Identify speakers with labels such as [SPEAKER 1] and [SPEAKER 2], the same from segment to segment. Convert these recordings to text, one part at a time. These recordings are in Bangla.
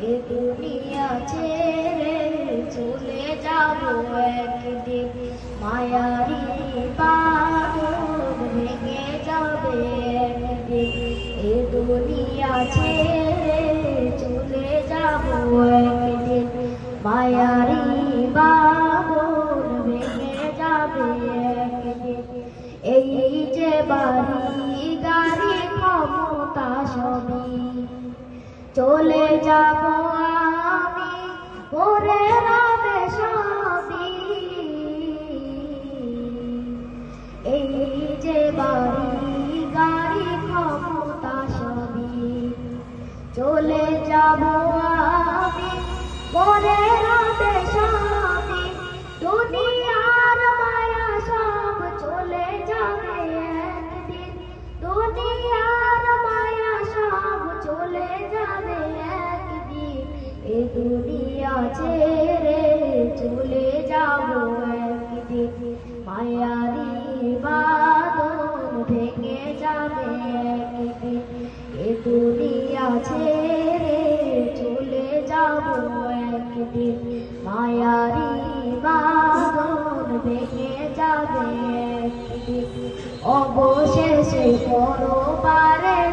[SPEAKER 1] এ দুনিয়া ছেড়ে চলে যাব একদিন। মায়ারি বাঁধন ভেঙে যাবে একদিন। এ দুনিয়া ছেড়ে চলে যাব একদিন। মায়ারি বাঁধন ভেঙে যাবে এই যে বাড়ি গাড়ি ক্ষমতা সবই চলে যাব আমি, ওরে রবে সবই এই যে বাড়ি, গাড়ি ক্ষমতা সবই, চলে যাব আমি, ওরে রবে এ দুনিয়া ছেড়ে চলে যাব একদিন। মায়ারি বাদন ভেঙে যাবে একদিন। এ দুনিয়া ছেড়ে চলে যাব একদিন। মায়ারি বাদন ভেঙে যাবে একদিন। অবশেষে পরবারে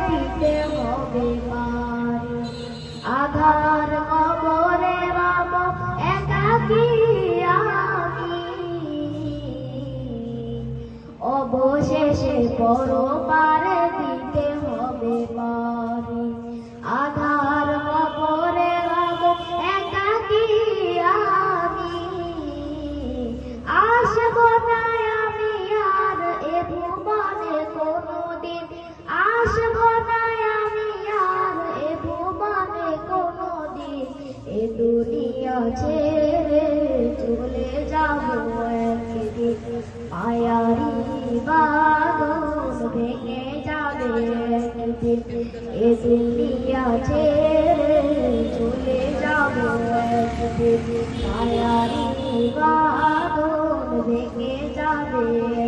[SPEAKER 1] অবশেষে পরবারে দিতে হবে পারি। আধার কবরে রব একাকি আমি। আসব না আমি আর এ ভুবনে কোনোদিন। আসব না আমি আর এ ভুবনে কোনোদিন। এ দুনিয়া ছেড়ে চলে যাব একদিন। মায়ারি বাদন দিন দিয়াছে চলে যাব যাবে।